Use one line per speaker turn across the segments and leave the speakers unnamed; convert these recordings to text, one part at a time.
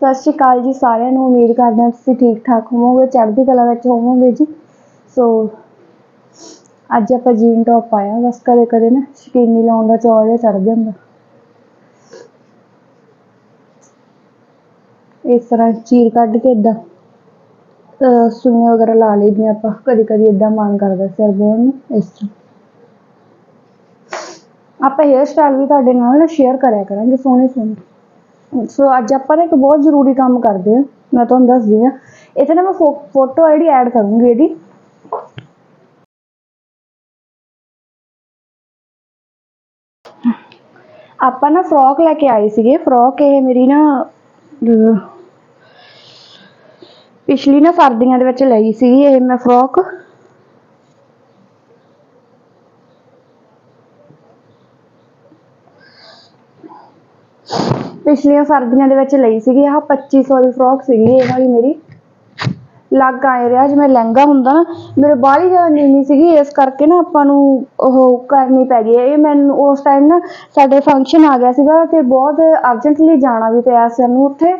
ਸਤਿ ਸ਼੍ਰੀ ਅਕਾਲ ਜੀ ਸਾਰਿਆਂ ਨੂੰ, ਉਮੀਦ ਕਰਦੇ ਹਾਂ ਤੁਸੀਂ ਠੀਕ ਠਾਕ ਹੋਵੋਗੇ, ਚੜ੍ਹਦੀ ਕਲਾ ਵਿੱਚ ਹੋਵੋਗੇ ਜੀ। ਸੋ ਅੱਜ ਆਪਾਂ ਜੀਨ ਟੌਪ ਪਾਇਆ, ਬਸ ਕਦੇ ਕਦੇ ਨਾ ਸ਼ਕੀਨੀ ਲਾਉਣ ਦਾ ਚਾਅ ਜਿਹਾ ਚੜ੍ਹ ਜਾਂਦਾ ਇਸ ਤਰ੍ਹਾਂ ਚੀਰ ਕੱਢ ਕੇ ਇਦਾਂ ਸੂਈਆਂ ਵਗੈਰਾ ਲਾ ਲਈਦੀਆਂ ਆਪਾਂ। ਕਦੀ ਕਦੀ ਇਦਾਂ ਮਨ ਕਰਦਾ ਸਿਰ ਬੋਣ ਨੂੰ, ਇਸ ਤਰ੍ਹਾਂ। ਆਪਾਂ ਹੇਅਰ ਸਟਾਈਲ ਵੀ ਤੁਹਾਡੇ ਨਾਲ ਸ਼ੇਅਰ ਕਰਿਆ ਕਰਾਂਗੇ ਸੋਹਣੇ ਸੋਹਣੇ ਸੋ ਅੱਜ ਆਪਾਂ ਨਾ ਇੱਕ ਬਹੁਤ ਜ਼ਰੂਰੀ ਕੰਮ ਕਰਦੇ ਹਾਂ। ਮੈਂ ਤੁਹਾਨੂੰ ਦੱਸਦੀ ਹਾਂ। ਇੱਥੇ ਨਾ ਮੈਂ ਫੋਟੋ ਜਿਹੜੀ ਐਡ ਕਰੂੰਗੀ ਇਹਦੀ। ਆਪਾਂ ਨਾ ਫਰੋਕ ਲੈ ਕੇ ਆਏ ਸੀਗੇ। ਫਰੋਕ ਇਹ ਮੇਰੀ ਨਾ ਪਿਛਲੀ ਨਾ ਸਰਦੀਆਂ ਦੇ ਵਿੱਚ ਲਈ ਸੀਗੀ ਇਹ ਮੈਂ ਫਰੋਕ ਪਿਛਲੀਆਂ ਸਰਦੀਆਂ ਦੇ ਵਿੱਚ ਲਈ ਸੀਗੀ, ਆਹ 2500 ਦੀ ਫਰੋਕ ਸੀਗੀ ਇਹ ਵਾਲੀ ਮੇਰੀ। ਲੱਗ ਆਏ ਰਿਹਾ ਜਿਵੇਂ ਲਹਿੰਗਾ ਹੁੰਦਾ ਨਾ, ਮੇਰੇ ਬਾਹਲੀ ਜ਼ਿਆਦਾ ਨੀਵੀਂ ਸੀਗੀ, ਇਸ ਕਰਕੇ ਨਾ ਆਪਾਂ ਨੂੰ ਉਹ ਕਰਨੀ ਪੈ ਗਈ ਇਹ ਮੈਨੂੰ ਉਸ ਟਾਈਮ ਨਾ ਸਾਡੇ ਫੰਕਸ਼ਨ ਆ ਗਿਆ ਸੀਗਾ ਤੇ ਬਹੁਤ ਅਰਜੈਂਟਲੀ ਜਾਣਾ ਵੀ ਪਿਆ ਸਾਨੂੰ ਉੱਥੇ।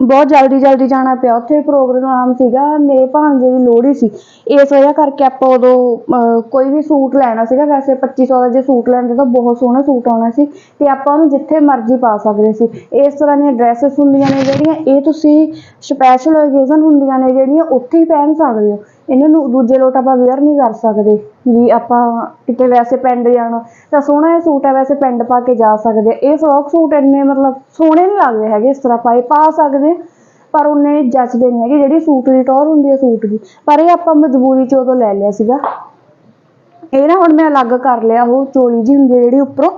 ਬਹੁਤ ਜਲਦੀ ਜਲਦੀ ਜਾਣਾ ਪਿਆ। ਉੱਥੇ ਪ੍ਰੋਗਰਾਮ ਸੀਗਾ ਮੇਰੇ ਭਾਂਜੇ ਦੀ ਲੋਹੜੀ ਸੀ। ਇਸ ਵਜ੍ਹਾ ਕਰਕੇ ਆਪਾਂ ਉਦੋਂ ਅਹ, ਕੋਈ ਵੀ ਸੂਟ ਲੈਣਾ ਸੀਗਾ ਵੈਸੇ 2500 ਦਾ ਜੇ ਸੂਟ ਲੈਂਦੇ ਤਾਂ ਬਹੁਤ ਸੋਹਣਾ ਸੂਟ ਆਉਣਾ ਸੀ ਤੇ ਆਪਾਂ ਉਹਨੂੰ ਜਿੱਥੇ ਮਰਜ਼ੀ ਪਾ ਸਕਦੇ ਸੀ। ਇਸ ਤਰ੍ਹਾਂ ਦੀਆਂ ਡਰੈਸਸ ਹੁੰਦੀਆਂ ਨੇ ਜਿਹੜੀਆਂ ਇਹ ਤੁਸੀਂ ਸਪੈਸ਼ਲ ਓਕੇਜ਼ਨ ਹੁੰਦੀਆਂ ਨੇ ਜਿਹੜੀਆਂ ਉੱਥੇ ਹੀ ਪਹਿਨ ਸਕਦੇ ਹੋ। ਇਹਨਾਂ ਨੂੰ ਦੂਜੇ ਲੋਟ ਆਪਾਂ ਵੇਅਰ ਨਹੀਂ ਕਰ ਸਕਦੇ ਵੀ ਆਪਾਂ ਕਿਤੇ ਵੈਸੇ ਪਿੰਡ ਜਾਣਾ। ਤਾਂ ਸੋਹਣਾ ਇਹ ਸੂਟ ਹੈ, ਵੈਸੇ ਪਿੰਡ ਪਾ ਕੇ ਜਾ ਸਕਦੇ ਇਹ ਫਰੋਕ ਸੂਟ ਇੰਨੇ ਮਤਲਬ ਸੋਹਣੇ ਨਹੀਂ ਲੱਗਦੇ ਹੈਗੇ ਇਸ ਤਰ੍ਹਾਂ ਪਾਏ ਪਾ ਸਕਦੇ ਪਰ ਉਹਨੇ ਜੱਚਦੇ ਨਹੀਂ ਹੈਗੇ। ਜਿਹੜੀ ਸੂਟ ਦੀ ਟੌਰ ਹੁੰਦੀ ਹੈ ਸੂਟ ਦੀ। ਪਰ ਇਹ ਆਪਾਂ ਮਜਬੂਰੀ ਚ ਉਦੋਂ ਲੈ ਲਿਆ ਸੀਗਾ। ਇਹ ਨਾ ਹੁਣ ਮੈਂ ਅਲੱਗ ਕਰ ਲਿਆ, ਉਹ ਚੋਲੀ ਜੀ ਹੁੰਦੀ ਹੈ ਜਿਹੜੀ ਉੱਪਰੋਂ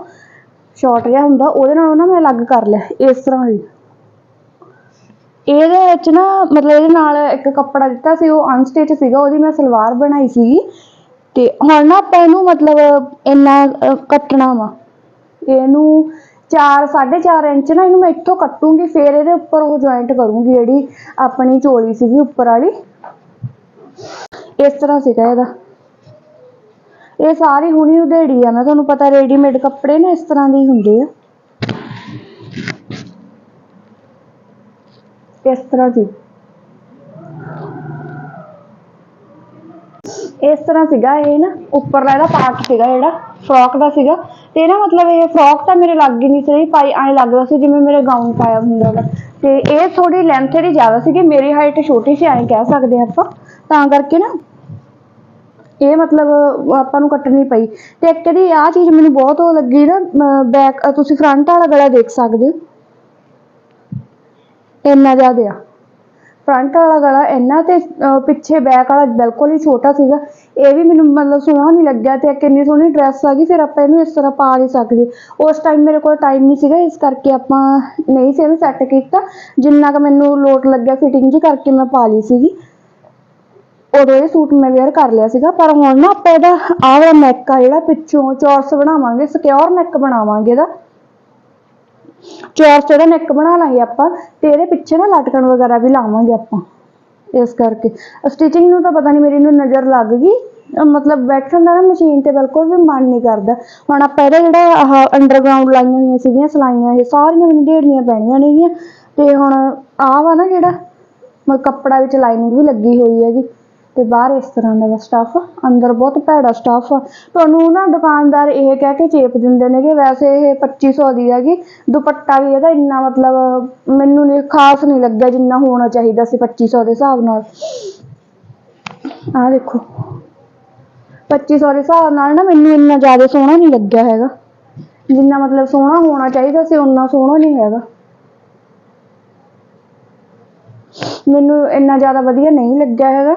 ਸ਼ਾਰਟ ਜਿਹਾ ਹੁੰਦਾ, ਉਹਦੇ ਨਾਲ ਨਾ ਮੈਂ ਅਲੱਗ ਕਰ ਲਿਆ, ਇਸ ਤਰ੍ਹਾਂ ਹੀ। ਇਹਦੇ ਵਿੱਚ ਨਾ ਮਤਲਬ ਇਹਦੇ ਨਾਲ ਇੱਕ ਕੱਪੜਾ ਦਿੱਤਾ ਸੀ, ਉਹ ਅਨਸਟਿਚ ਸੀਗਾ, ਉਹਦੀ ਮੈਂ ਸਲਵਾਰ ਬਣਾਈ ਸੀਗੀ ਤੇ ਹੁਣ ਨਾ ਆਪਾਂ ਇਹਨੂੰ ਮਤਲਬ ਇੰਨਾ ਕੱਟਣਾ ਵਾ। ਇਹਨੂੰ 4 4.5 ਇੰਚ ਨਾ ਇਹਨੂੰ ਮੈਂ ਇੱਥੋਂ ਕੱਟੂੰਗੀ, ਫਿਰ ਇਹਦੇ ਉੱਪਰ ਉਹ ਜੁਆਇੰਟ ਕਰੂੰਗੀ, ਜਿਹੜੀ ਆਪਣੀ ਚੋਲੀ ਸੀਗੀ ਉੱਪਰ ਵਾਲੀ। ਇਸ ਤਰ੍ਹਾਂ ਸੀਗਾ ਇਹਦਾ। ਇਹ ਸਾਰੀ ਹੁਣੀ ਉਧੇੜੀ ਆ, ਮੈਂ ਤੁਹਾਨੂੰ ਪਤਾ ਰੈਡੀਮੇਡ ਕੱਪੜੇ ਨਾ ਇਸ ਤਰ੍ਹਾਂ ਦੇ ਹੁੰਦੇ ਆ। ਇਸ ਤਰ੍ਹਾਂ ਦੀ ਇਸ ਤਰ੍ਹਾਂ ਸੀਗਾ ਇਹ ਨਾ, ਉੱਪਰਲਾ ਇਹਦਾ ਪਾਰਟ ਸੀਗਾ ਜਿਹੜਾ ਫਰੋਕ ਦਾ ਸੀਗਾ। ਤੇ ਨਾ ਮਤਲਬ ਇਹ ਫਰੋਕ ਤਾਂ ਮੇਰੇ ਲੱਗ ਹੀ ਨਹੀਂ ਸੀ ਪਾਈ ਐਂ ਲੱਗਦਾ ਸੀ ਜਿਵੇਂ ਮੇਰੇ ਗਾਊਨ ਪਾਇਆ ਹੁੰਦਾ ਵਾ। ਤੇ ਇਹ ਥੋੜੀ ਲੈਂਥ ਇਹਦੀ ਜ਼ਿਆਦਾ ਸੀਗੀ, ਮੇਰੀ ਹਾਈਟ ਛੋਟੀ ਸੀ, ਐਂ ਕਹਿ ਸਕਦੇ ਹਾਂ ਆਪਾਂ। ਤਾਂ ਕਰਕੇ ਨਾ, ਇਹ ਮਤਲਬ ਆਪਾਂ ਨੂੰ ਕੱਟਣੀ ਪਈ। ਤੇ ਇੱਕ ਇਹਦੀ ਆਹ ਚੀਜ਼ ਮੈਨੂੰ ਬਹੁਤ ਉਹ ਲੱਗੀ ਨਾ ਬੈਕ ਤੁਸੀਂ ਫਰੰਟ ਵਾਲਾ ਗਲਾ ਦੇਖ ਸਕਦੇ ਹੋ। ਇੰਨਾ ਜ਼ਿਆਦਾ ਆ। ਫਰੰਟ ਵਾਲਾ ਗਲਾ ਇੰਨਾ ਤੇ ਪਿੱਛੇ ਬੈਕ ਵਾਲਾ ਬਿਲਕੁਲ ਹੀ ਛੋਟਾ ਸੀਗਾ। ਇਹ ਵੀ ਮੈਨੂੰ ਮਤਲਬ ਸੋਹਣਾ ਨਹੀਂ ਲੱਗਿਆ ਤੇ ਕਿੰਨੀ ਸੋਹਣੀ ਡਰੈਸ ਆ ਗਈ, ਫਿਰ ਆਪਾਂ ਇਹਨੂੰ ਇਸ ਤਰ੍ਹਾਂ ਪਾ ਨਹੀਂ ਸਕਦੇ। ਉਸ ਟਾਈਮ ਮੇਰੇ ਕੋਲ ਟਾਈਮ ਨਹੀਂ ਸੀਗਾ, ਇਸ ਕਰਕੇ ਆਪਾਂ ਨਹੀਂ ਸੀ ਇਹਨੂੰ ਸੈੱਟ ਕੀਤਾ। ਜਿੰਨਾ ਕੁ ਮੈਨੂੰ ਲੋਟ ਲੱਗਿਆ ਫਿਟਿੰਗ ਜੀ ਕਰਕੇ ਮੈਂ ਪਾ ਲਈ ਸੀਗੀ। ਉਦੋਂ ਇਹ ਸੂਟ ਮੈਂ ਵੇਅਰ ਕਰ ਲਿਆ ਸੀਗਾ, ਪਰ ਹੁਣ ਨਾ ਆਪਾਂ ਇਹਦਾ ਆਹ ਵਾਲਾ ਨੈਕ ਆ ਜਿਹੜਾ ਪਿੱਛੋਂ ਚੌਰਸ ਬਣਾਵਾਂਗੇ ਸਿਕਿਉਰ ਨੈਕ ਬਣਾਵਾਂਗੇ ਇਹਦਾ। ਚੌਰਸ ਇਹਦਾ ਨੈਕ ਬਣਾ ਲਾਂਗੇ ਆਪਾਂ ਤੇ ਇਹਦੇ ਪਿੱਛੇ ਨਾ ਲਟਕਣ ਵਗੈਰਾ ਵੀ ਲਾਵਾਂਗੇ ਆਪਾਂ, ਇਸ ਕਰਕੇ। ਸਟਿਚਿੰਗ ਨੂੰ ਤਾਂ ਪਤਾ ਨਹੀਂ ਮੇਰੀ ਨੂੰ ਨਜ਼ਰ ਲੱਗ ਗਈ। ਮਤਲਬ ਬੈਠਣ ਦਾ ਨਾ ਮਸ਼ੀਨ ਤੇ ਬਿਲਕੁਲ ਵੀ ਮਨ ਨਹੀਂ ਕਰਦਾ। ਹੁਣ ਆਪਾਂ ਇਹਦਾ ਜਿਹੜਾ ਆਹ ਅੰਡਰਗਰਾਉਂਡ ਲਾਈਆਂ ਹੋਈਆਂ ਸੀਗੀਆਂ, ਸਲਾਈਆਂ, ਇਹ ਸਾਰੀਆਂ ਮੈਨੂੰ ਢੇੜਨੀਆਂ ਪੈਣੀਆਂ ਨੇਗੀਆਂ। ਤੇ ਹੁਣ ਆਹ ਵਾ ਨਾ ਜਿਹੜਾ ਮ ਕੱਪੜਾ ਵਿੱਚ ਲਾਈਨਿੰਗ ਵੀ ਲੱਗੀ ਹੋਈ ਹੈਗੀ। ਤੇ ਬਾਹਰ ਇਸ ਤਰ੍ਹਾਂ ਦਾ ਸਟਾਫ ਅੰਦਰ ਬਹੁਤ ਭੈੜਾ ਸਟਾਫ ਆ। ਤੁਹਾਨੂੰ ਨਾ ਦੁਕਾਨਦਾਰ ਇਹ ਕਹਿ ਕੇ ਚੇਪ ਦਿੰਦੇ ਨੇ ਕਿ ਵੈਸੇ ਇਹ 2500 ਦੀ ਹੈਗੀ, ਦੁਪੱਟਾ ਵੀ ਇਹਦਾ ਇੰਨਾ ਮਤਲਬ ਮੈਨੂੰ ਨਹੀਂ ਖਾਸ ਨਹੀਂ ਲੱਗਿਆ ਜਿੰਨਾ ਹੋਣਾ ਚਾਹੀਦਾ ਸੀ 2500 ਦੇ ਹਿਸਾਬ ਨਾਲ। ਆਹ ਦੇਖੋ 2500 ਦੇ ਹਿਸਾਬ ਨਾਲ ਨਾ ਮੈਨੂੰ ਇੰਨਾ ਜ਼ਿਆਦਾ ਸੋਹਣਾ ਨਹੀਂ ਲੱਗਿਆ ਹੈਗਾ। ਜਿੰਨਾ ਮਤਲਬ ਸੋਹਣਾ ਹੋਣਾ ਚਾਹੀਦਾ ਸੀ ਉਨਾ ਸੋਹਣਾ ਨਹੀਂ ਹੈਗਾ। ਮੈਨੂੰ ਇੰਨਾ ਜ਼ਿਆਦਾ ਵਧੀਆ ਨਹੀਂ ਲੱਗਿਆ ਹੈਗਾ।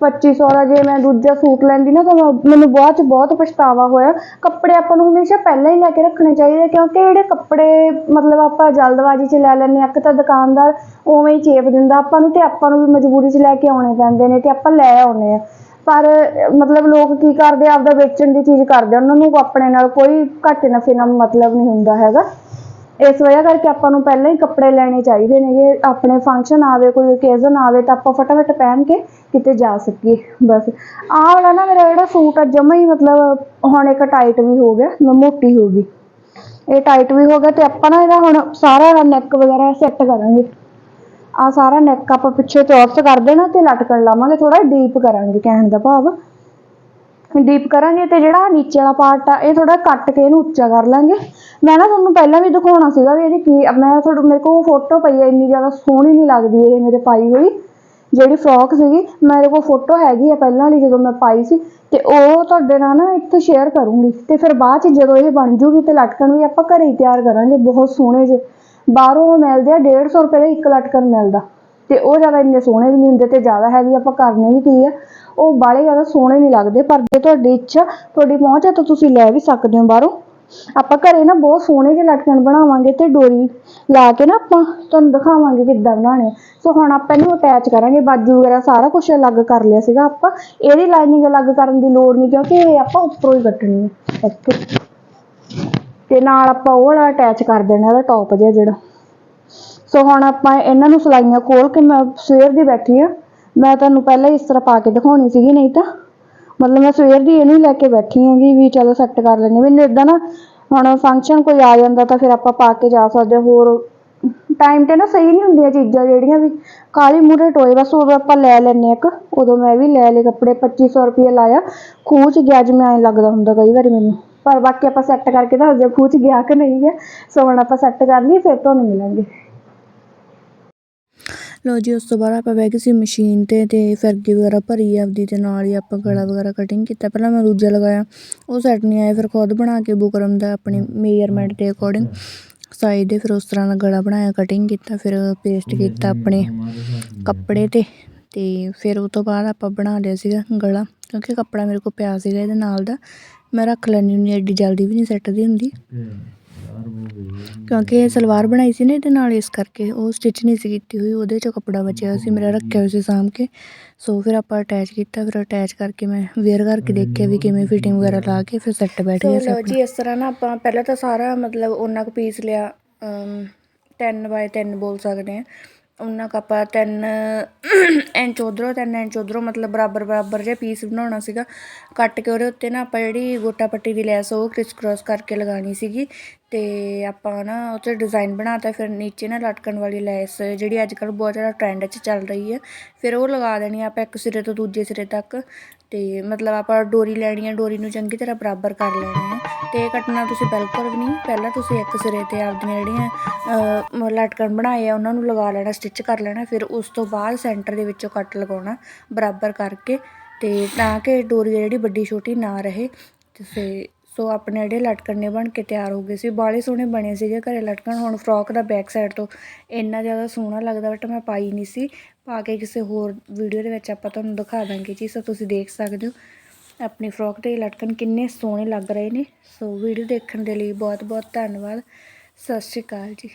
2500 ਦਾ ਜੇ ਮੈਂ ਦੂਜਾ ਸੂਟ ਲੈਂਦੀ ਨਾ ਤਾਂ ਮੈਂ- ਮੈਨੂੰ ਬਾਅਦ ਚ ਬਹੁਤ ਪਛਤਾਵਾ ਹੋਇਆ। ਕੱਪੜੇ ਆਪਾਂ ਨੂੰ ਹਮੇਸ਼ਾ ਪਹਿਲਾਂ ਹੀ ਲੈ ਕੇ ਰੱਖਣੇ ਚਾਹੀਦੇ ਕਿਉਂਕਿ ਜਿਹੜੇ ਕੱਪੜੇ ਮਤਲਬ ਆਪਾਂ ਜਲਦਬਾਜ਼ੀ 'ਚ ਲੈ ਲੈਂਦੇ ਹਾਂ ਇੱਕ ਤਾਂ ਦੁਕਾਨਦਾਰ ਉਵੇਂ ਹੀ ਚੇਪ ਦਿੰਦਾ ਆਪਾਂ ਨੂੰ ਤੇ ਆਪਾਂ ਨੂੰ ਵੀ ਮਜਬੂਰੀ 'ਚ ਲੈ ਕੇ ਆਉਣੇ ਪੈਂਦੇ ਨੇ ਤੇ ਆਪਾਂ ਲੈ ਆਉਨੇ ਆ ਪਰ ਅਹ, ਮਤਲਬ ਲੋਕ ਕੀ ਕਰਦੇ ਆ, ਆਪਦਾ ਵੇਚਣ ਦੀ ਚੀਜ਼ ਕਰਦੇ ਆ ਉਹਨਾਂ ਨੂੰ ਆਪਣੇ ਨਾਲ ਕੋਈ ਘੱਟ ਨਫੇ ਨਾਲ ਮਤਲਬ ਨਹੀਂ ਹੁੰਦਾ ਹੈਗਾ। ਇਸ ਵਜ੍ਹਾ ਕਰਕੇ ਆਪਾਂ ਨੂੰ ਪਹਿਲਾਂ ਹੀ ਕੱਪੜੇ ਲੈਣੇ ਚਾਹੀਦੇ ਨੇਗੇ। ਆਪਣੇ ਫੰਕਸ਼ਨ ਆਵੇ ਕੋਈ ਓਕੇਜ਼ਨ ਆਵੇ ਤਾਂ ਆਪਾਂ ਫਟਾਫਟ ਪਹਿਨ ਕੇ ਕਿਤੇ ਜਾ ਸਕੀਏ, ਬਸ। ਆਹ ਵਾਲਾ ਨਾ ਮੇਰਾ ਜਿਹੜਾ ਸੂਟ ਆ, ਜਮਾ ਹੀ ਮਤਲਬ ਹੁਣ ਇੱਕ ਟਾਈਟ ਵੀ ਹੋ ਗਿਆ, ਮੈਂ ਮੋਟੀ ਹੋ ਗਈ। ਇਹ ਟਾਈਟ ਵੀ ਹੋ ਗਿਆ ਤੇ ਆਪਾਂ ਨਾ ਇਹਦਾ ਹੁਣ ਸਾਰਾ ਨੈਕ ਵਗੈਰਾ ਸੈੱਟ ਕਰਾਂਗੇ। ਆ ਸਾਰਾ ਨੈਕ ਆਪਾਂ ਪਿੱਛੇ ਚੌਰਸ ਕਰ ਦੇਣਾ ਤੇ ਲਟਕਣ ਲਾਵਾਂਗੇ ਥੋੜਾ ਡੀਪ ਕਰਾਂਗੇ ਕਹਿਣ ਦਾ ਭਾਵ। ਡੀਪ ਕਰਾਂਗੇ ਤੇ ਜਿਹੜਾ ਨੀਚੇ ਵਾਲਾ ਪਾਰਟ ਆ, ਇਹ ਥੋੜਾ ਕੱਟ ਕੇ ਇਹਨੂੰ ਉੱਚਾ ਕਰ ਲਾਂਗੇ। ਮੈਂ ਨਾ ਤੁਹਾਨੂੰ ਪਹਿਲਾਂ ਵੀ ਦਿਖਾਉਣਾ ਸੀਗਾ ਵੀ ਇਹਦੀ ਕੀ, ਮੈਂ ਤੁਹਾਨੂੰ ਮੇਰੇ ਕੋਲ ਫੋਟੋ ਪਈ ਹੈ ਇੰਨੀ ਜ਼ਿਆਦਾ ਸੋਹਣੀ ਨਹੀਂ ਲੱਗਦੀ ਇਹ ਮੇਰੇ ਪਾਈ ਹੋਈ। ਜਿਹੜੀ ਫਰੋਕ ਸੀਗੀ, ਮੇਰੇ ਕੋਲ ਫੋਟੋ ਹੈਗੀ ਆ ਪਹਿਲਾਂ ਵਾਲੀ ਜਦੋਂ ਮੈਂ ਪਾਈ ਸੀ, ਤੇ ਉਹ ਤੁਹਾਡੇ ਨਾਲ ਨਾ ਇੱਥੇ ਸ਼ੇਅਰ ਕਰੂੰਗੀ। ਤੇ ਫਿਰ ਬਾਅਦ ਚ ਜਦੋਂ ਇਹ ਬਣ ਜੂਗੀ ਤੇ ਲਟਕਣ ਵੀ ਆਪਾਂ ਘਰੇ ਹੀ ਤਿਆਰ ਕਰਾਂਗੇ, ਬਹੁਤ ਸੋਹਣੇ ਜੇ। ਬਾਹਰੋਂ ਮਿਲਦੇ ਆ 150 ਰੁਪਏ ਦਾ ਇੱਕ ਲਟਕਣ ਮਿਲਦਾ। ਤੇ ਉਹ ਜ਼ਿਆਦਾ ਇੰਨੇ ਸੋਹਣੇ ਵੀ ਨਹੀਂ ਹੁੰਦੇ ਤੇ ਜ਼ਿਆਦਾ ਹੈਵੀ ਆਪਾਂ ਕਰਨੇ ਵੀ ਕੀ ਆ, ਉਹ ਬਾਹਲੇ ਜ਼ਿਆਦਾ ਸੋਹਣੇ ਨਹੀਂ ਲੱਗਦੇ, ਪਰ ਜੇ ਤੁਹਾਡੀ ਇੱਛਾ, ਤੁਹਾਡੀ ਪਹੁੰਚ ਹੈ ਤਾਂ ਤੁਸੀਂ ਲੈ ਵੀ ਸਕਦੇ ਹੋ ਬਾਹਰੋਂ। ਆਪਾਂ ਘਰੇ ਨਾ ਬਹੁਤ ਸੋਹਣੇ ਜਿਹੇ ਲਟਕਣ ਬਣਾਵਾਂਗੇ ਤੇ ਡੋਰੀ ਲਾ ਕੇ ਨਾ ਆਪਾਂ ਤੁਹਾਨੂੰ ਦਿਖਾਵਾਂਗੇ ਕਿੱਦਾਂ ਬਣਾਉਣੇ ਸੋ ਹੁਣ ਆਪਾਂ ਇਹਨੂੰ ਅਟੈਚ ਕਰਾਂਗੇ, ਬਾਜੂ ਵਗੈਰਾ ਸਾਰਾ ਕੁਝ ਅਲੱਗ ਕਰ ਲਿਆ ਸੀਗਾ ਆਪਾਂ। ਇਹਦੀ ਲਾਈਨਿੰਗ ਅਲੱਗ ਕਰਨ ਦੀ ਲੋੜ ਨਹੀਂ ਕਿਉਂਕਿ ਇਹ ਆਪਾਂ ਉੱਪਰੋਂ ਹੀ ਕੱਟਣੀ ਹੈ ਇੱਥੇ ਤੇ ਨਾਲ ਆਪਾਂ ਉਹ ਵਾਲਾ ਅਟੈਚ ਕਰ ਦੇਣਾ, ਇਹਦਾ ਟੌਪ ਜਿਹਾ ਜਿਹੜਾ। ਸੋ ਹੁਣ ਆਪਾਂ ਇਹਨਾਂ ਨੂੰ ਸਲਾਈਆਂ ਖੋਲ ਕੇ ਮੈਂ ਸਵੇਰ ਦੀ ਬੈਠੀ ਆ। ਮੈਂ ਤੁਹਾਨੂੰ ਪਹਿਲਾਂ ਇਸ ਤਰ੍ਹਾਂ ਪਾ ਕੇ ਦਿਖਾਉਣੀ ਸੀਗੀ, ਨਹੀਂ ਤਾਂ ਮਤਲਬ ਮੈਂ ਸਵੇਰ ਦੀ ਇਹਨੂੰ ਹੀ ਲੈ ਕੇ ਬੈਠੀ ਹੈਗੀ ਵੀ ਚਲੋ ਸੈੱਟ ਕਰ ਲੈਂਦੇ ਮੈਨੂੰ ਇਦਾਂ ਨਾ ਹੁਣ ਫੰਕਸ਼ਨ ਕੋਈ ਆ ਜਾਂਦਾ ਤਾਂ ਫਿਰ ਆਪਾਂ ਪਾ ਕੇ ਜਾ ਸਕਦੇ ਹੋਰ ਟਾਈਮ ਤੇ ਨਾ ਸਹੀ ਨਹੀਂ ਹੁੰਦੀਆਂ ਚੀਜ਼ਾਂ ਜਿਹੜੀਆਂ ਵੀ। ਕਾਲੀ ਮੂਰੇ ਟੋਏ, ਬਸ ਉਦੋਂ ਆਪਾਂ ਲੈ ਲੈਨੇ ਇੱਕ। ਉਦੋਂ ਮੈਂ ਵੀ ਲੈ ਲਏ ਕੱਪੜੇ 2500 ਰੁਪਏ ਲਾਇਆ। ਖੂਹ ਚ ਗਿਆ ਜਿਵੇਂ ਐਂ ਲੱਗਦਾ ਹੁੰਦਾ ਕਈ ਵਾਰੀ ਮੈਨੂੰ। ਪਰ ਬਾਕੀ ਆਪਾਂ ਸੈੱਟ ਕਰਕੇ ਦੱਸਦੇ ਹਾਂ ਖੂਹ ਚ ਗਿਆ ਕਿ ਨਹੀਂ ਗਿਆ। ਸੋ ਹੁਣ ਆਪਾਂ ਸੈੱਟ ਕਰ ਲਈਏ, ਫਿਰ ਤੁਹਾਨੂੰ ਮਿਲਾਂਗੇ।
ਲਓ ਜੀ ਉਸ ਤੋਂ ਬਾਅਦ ਆਪਾਂ ਬਹਿ ਗਏ ਸੀ ਮਸ਼ੀਨ ਤੇ ਤੇ ਫਿਰਗੀ ਵਗੈਰਾ ਭਰੀ ਆਪਦੀ ਤੇ ਨਾਲ ਹੀ ਆਪਾਂ ਗਲਾ ਵਗੈਰਾ ਕਟਿੰਗ ਕੀਤਾ। ਪਹਿਲਾਂ ਮੈਂ ਦੂਜਾ ਲਗਾਇਆ ਉਹ ਸੈੱਟ ਨਹੀਂ ਆਇਆ ਫਿਰ ਖੁਦ ਬਣਾ ਕੇ ਬੁਕਰਮ ਦਾ ਆਪਣੀ ਮੇਜਰਮੈਂਟ ਦੇ ਅਕੋਰਡਿੰਗ ਸਾਈਜ਼ ਦੇ ਫਿਰ ਉਸ ਤਰ੍ਹਾਂ ਦਾ ਗਲਾ ਬਣਾਇਆ ਕਟਿੰਗ ਕੀਤਾ ਫਿਰ ਪੇਸਟ ਕੀਤਾ ਆਪਣੇ ਕੱਪੜੇ ਤੇ ਤੇ ਫਿਰ ਉਹ ਤੋਂ ਬਾਅਦ ਆਪਾਂ ਬਣਾ ਲਿਆ ਸੀਗਾ ਗਲਾ ਕਿਉਂਕਿ ਕੱਪੜਾ ਮੇਰੇ ਕੋਲ ਪਿਆ ਸੀਗਾ ਇਹਦੇ ਨਾਲ ਦਾ। ਮੈਂ ਰੱਖ ਲੈਂਦੀ ਹੁੰਦੀ ਹਾਂ, ਐਡੀ ਜਲਦੀ ਵੀ ਨਹੀਂ ਸੈੱਟਦੀ ਹੁੰਦੀ। ਕਿਉਂਕਿ ਇਹ ਸਲਵਾਰ ਬਣਾਈ ਸੀ ਨਾ ਇਹਦੇ ਨਾਲ ਇਸ ਕਰਕੇ ਉਹ ਸਟਿਚ ਨਹੀਂ ਸੀ ਕੀਤੀ ਹੋਈ ਉਹਦੇ ਚੋਂ ਕੱਪੜਾ ਬਚਿਆ ਸੀ ਮੇਰਾ ਰੱਖਿਆ ਹੋਇਆ ਸੀ ਸਾਂਭ ਕੇ। ਸੋ ਫਿਰ ਆਪਾਂ ਅਟੈਚ ਕੀਤਾ ਫਿਰ ਅਟੈਚ ਕਰਕੇ ਮੈਂ ਵੇਅਰ ਕਰਕੇ ਦੇਖਿਆ ਵੀ ਕਿਵੇਂ ਫਿਟਿੰਗ ਵਗੈਰਾ ਲਾ ਕੇ ਫਿਰ ਸੈੱਟ ਬੈਠ ਗਿਆ ਸੀ
ਲਓ
ਆਪਣਾ
ਜੀ ਇਸ ਤਰ੍ਹਾਂ ਨਾ ਆਪਾਂ ਪਹਿਲਾਂ ਤਾਂ ਸਾਰਾ ਮਤਲਬ ਉਹਨਾਂ ਕੁ ਪੀਸ ਲਿਆ 10 ਬਾਏ 3 ਬੋਲ ਸਕਦੇ ਆ ਉਹਨਾਂ ਕੁ ਆਪਾਂ 3 ਇੰਚ ਉਧਰੋਂ 3 ਇੰਚ ਉਧਰੋਂ ਮਤਲਬ ਬਰਾਬਰ ਬਰਾਬਰ ਜਿਹਾ ਪੀਸ ਬਣਾਉਣਾ ਸੀਗਾ। ਕੱਟ ਕੇ ਉਹਦੇ ਉੱਤੇ ਨਾ ਆਪਾਂ ਜਿਹੜੀ ਗੋਟਾ ਪੱਟੀ ਦੀ ਲੈਸ ਉਹ ਕ੍ਰਿਸ ਕ੍ਰਾਸ ਕਰਕੇ ਲਗਾਉਣੀ ਸੀਗੀ। ਅਤੇ ਆਪਾਂ ਨਾ ਉਹ 'ਚ ਡਿਜ਼ਾਇਨ ਬਣਾ ਤਾ ਫਿਰ ਨੀਚੇ ਨਾ ਲਟਕਣ ਵਾਲੀ ਲੈਸ ਜਿਹੜੀ ਅੱਜ ਕੱਲ੍ਹ ਬਹੁਤ ਜ਼ਿਆਦਾ ਟਰੈਂਡ 'ਚ ਚੱਲ ਰਹੀ ਹੈ, ਫਿਰ ਉਹ ਲਗਾ ਦੇਣੀ ਆ ਆਪਾਂ ਇੱਕ ਸਿਰੇ ਤੋਂ ਦੂਜੇ ਸਿਰੇ ਤੱਕ ਅਤੇ ਮਤਲਬ ਆਪਾਂ ਡੋਰੀ ਲੈਣੀ ਹੈ ਡੋਰੀ ਨੂੰ ਚੰਗੀ ਤਰ੍ਹਾਂ ਬਰਾਬਰ ਕਰ ਲੈਣੀ ਹੈ ਅਤੇ ਇਹ ਕੱਟਣਾ ਤੁਸੀਂ ਬਿਲਕੁਲ ਵੀ ਨਹੀਂ, ਪਹਿਲਾਂ ਤੁਸੀਂ ਇੱਕ ਸਿਰੇ ਤੇ ਆਪਦੀਆਂ ਜਿਹੜੀਆਂ ਲਟਕਣ ਬਣਾਏ ਆ, ਉਹਨਾਂ ਨੂੰ ਲਗਾ ਲੈਣਾ ਸਟਿਚ ਕਰ ਲੈਣਾ, ਫਿਰ ਉਸ ਤੋਂ ਬਾਅਦ ਸੈਂਟਰ ਦੇ ਵਿੱਚੋਂ ਕੱਟ ਲਗਾਉਣਾ ਬਰਾਬਰ ਕਰਕੇ ਅਤੇ ਤਾਂ ਕਿ ਡੋਰੀ ਜਿਹੜੀ ਵੱਡੀ ਛੋਟੀ ਨਾ ਰਹੇ ਅਤੇ ਫਿਰ ਸੋ ਆਪਣੇ ਜਿਹੜੇ ਲਟਕਣ ਨੇ ਬਣ ਕੇ ਤਿਆਰ ਹੋ ਗਏ ਸੀ ਬਾਲੇ ਸੋਹਣੇ ਬਣੇ ਸੀਗੇ ਘਰੇ ਲਟਕਣ, ਹੁਣ ਫਰੋਕ ਦਾ ਬੈਕ ਸਾਈਡ ਤੋਂ ਇੰਨਾ ਜ਼ਿਆਦਾ ਸੋਹਣਾ ਲੱਗਦਾ ਬਟ ਮੈਂ ਪਾਈ ਨਹੀਂ ਸੀ, ਪਾ ਕੇ ਕਿਸੇ ਹੋਰ ਵੀਡੀਓ ਦੇ ਵਿੱਚ ਆਪਾਂ ਤੁਹਾਨੂੰ ਦਿਖਾ ਦਾਂਗੇ ਜੀ, ਸੋ ਤੁਸੀਂ ਦੇਖ ਸਕਦੇ ਹੋ ਆਪਣੀ ਫਰੋਕ ਤੇ ਲਟਕਣ ਕਿੰਨੇ ਸੋਹਣੇ ਲੱਗ ਰਹੇ ਨੇ, ਸੋ ਵੀਡੀਓ ਦੇਖਣ ਦੇ ਲਈ ਬਹੁਤ ਬਹੁਤ ਧੰਨਵਾਦ, ਸਤਿ ਸ਼੍ਰੀ ਅਕਾਲ ਜੀ।